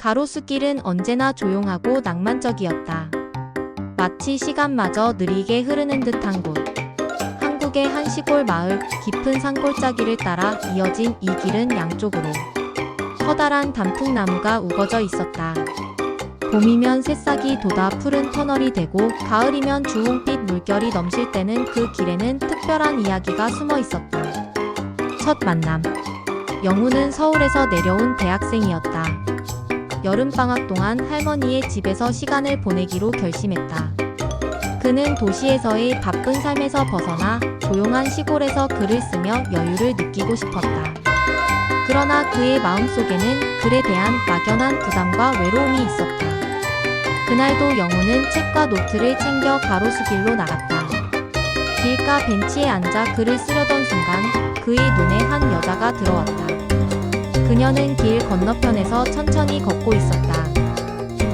가로수길은 언제나 조용하고 낭만적이었다. 마치 시간마저 느리게 흐르는 듯한 곳. 한국의 한 시골 마을 깊은 산골짜기를 따라 이어진 이 길은 양쪽으로 커다란 단풍나무가 우거져 있었다. 봄이면 새싹이 돋아 푸른 터널이 되고 가을이면 주홍빛 물결이 넘실 때는 그 길에는 특별한 이야기가 숨어 있었다. 첫 만남. 영우는 서울에서 내려온 대학생이었다. 여름방학 동안 할머니의 집에서 시간을 보내기로 결심했다. 그는 도시에서의 바쁜 삶에서 벗어나 조용한 시골에서 글을 쓰며 여유를 느끼고 싶었다. 그러나 그의 마음속에는 글에 대한 막연한 부담과 외로움이 있었다. 그날도 영우는 책과 노트를 챙겨 가로수길로 나갔다. 길가 벤치에 앉아 글을 쓰려던 순간 그의 눈에 한 여자가 들어왔다. 그녀는 길 건너편에서 천천히 걷고 있었다.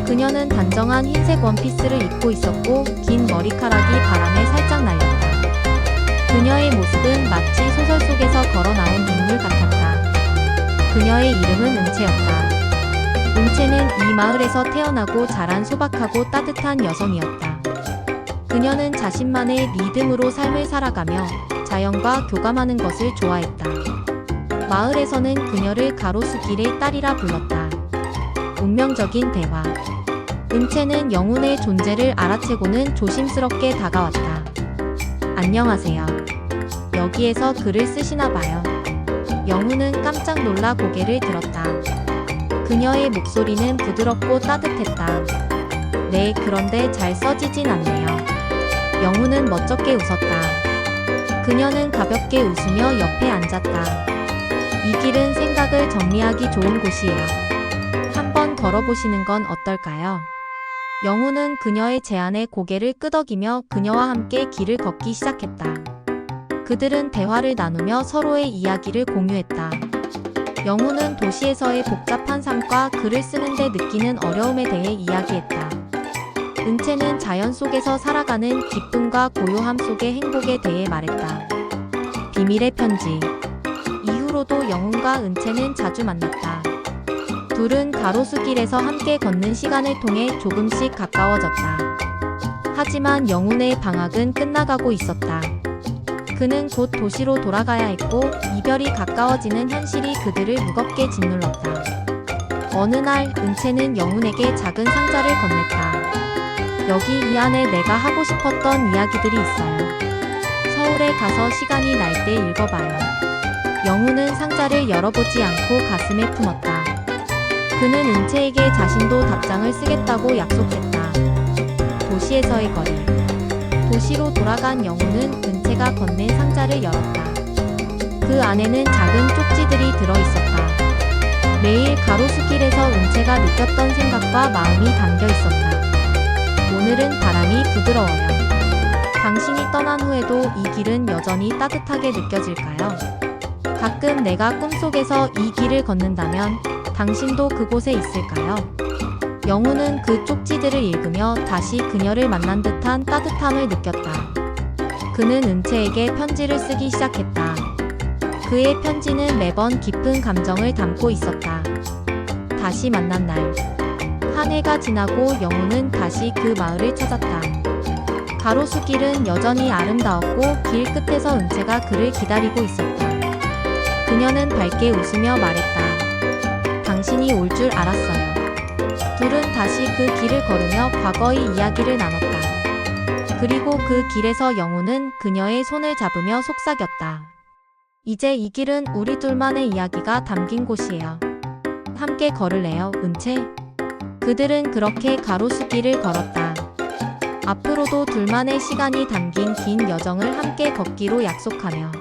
그녀는 단정한 흰색 원피스를 입고 있었고 긴 머리카락이 바람에 살짝 날렸다. 그녀의 모습은 마치 소설 속에서 걸어 나온 인물 같았다. 그녀의 이름은 은채였다. 은채는 이 마을에서 태어나고 자란 소박하고 따뜻한 여성이었다. 그녀는 자신만의 리듬으로 삶을 살아가며 자연과 교감하는 것을 좋아했다. 마을에서는 그녀를 가로수길의 딸이라 불렀다. 운명적인 대화. 은채는 영훈의 존재를 알아채고는 조심스럽게 다가왔다. 안녕하세요. 여기에서 글을 쓰시나 봐요. 영훈은 깜짝 놀라 고개를 들었다. 그녀의 목소리는 부드럽고 따뜻했다. 네, 그런데 잘 써지진 않네요. 영훈은 멋쩍게 웃었다. 그녀는 가볍게 웃으며 옆에 앉았다. 이 길은 생각을 정리하기 좋은 곳이에요. 한번 걸어보시는 건 어떨까요? 영훈은 그녀의 제안에 고개를 끄덕이며 그녀와 함께 길을 걷기 시작했다. 그들은 대화를 나누며 서로의 이야기를 공유했다. 영훈은 도시에서의 복잡한 삶과 글을 쓰는데 느끼는 어려움에 대해 이야기했다. 은채는 자연 속에서 살아가는 기쁨과 고요함 속의 행복에 대해 말했다. 비밀의 편지. 이후로도 영훈과 은채는 자주 만났다. 둘은 가로수길에서 함께 걷는 시간을 통해 조금씩 가까워졌다. 하지만 영훈의 방학은 끝나가고 있었다. 그는 곧 도시로 돌아가야 했고 이별이 가까워지는 현실이 그들을 무겁게 짓눌렀다. 어느 날 은채는 영훈에게 작은 상자를 건넸다. 여기 이 안에 내가 하고 싶었던 이야기들이 있어요. 서울에 가서 시간이 날 때 읽어봐요. 영훈은 상자를 열어보지 않고 가슴에 품었다. 그는 은채에게 자신도 답장을 쓰겠다고 약속했다. 도시에서의 거리. 도시로 돌아간 영훈은 은채가 건넨 상자를 열었다. 그 안에는 작은 쪽지들이 들어있었다. 매일 가로수길에서 은채가 느꼈던 생각과 마음이 담겨 있었다. 오늘은 바람이 부드러워요. 당신이 떠난 후에도 이 길은 여전히 따뜻하게 느껴질까요? 가끔 내가 꿈속에서 이 길을 걷는다면 당신도 그곳에 있을까요? 영우는 그 쪽지들을 읽으며 다시 그녀를 만난 듯한 따뜻함을 느꼈다. 그는 은채에게 편지를 쓰기 시작했다. 그의 편지는 매번 깊은 감정을 담고 있었다. 다시 만난 날. 한 해가 지나고 영우는 다시 그 마을을 찾았다. 가로수길은 여전히 아름다웠고 길 끝에서 은채가 그를 기다리고 있었다. 그녀는 밝게 웃으며 말했다. 당신이 올 줄 알았어요. 둘은 다시 그 길을 걸으며 과거의 이야기를 나눴다. 그리고 그 길에서 영우는 그녀의 손을 잡으며 속삭였다. 이제 이 길은 우리 둘만의 이야기가 담긴 곳이에요. 함께 걸을래요, 은채? 그들은 그렇게 가로수길을 걸었다. 앞으로도 둘만의 시간이 담긴 긴 여정을 함께 걷기로 약속하며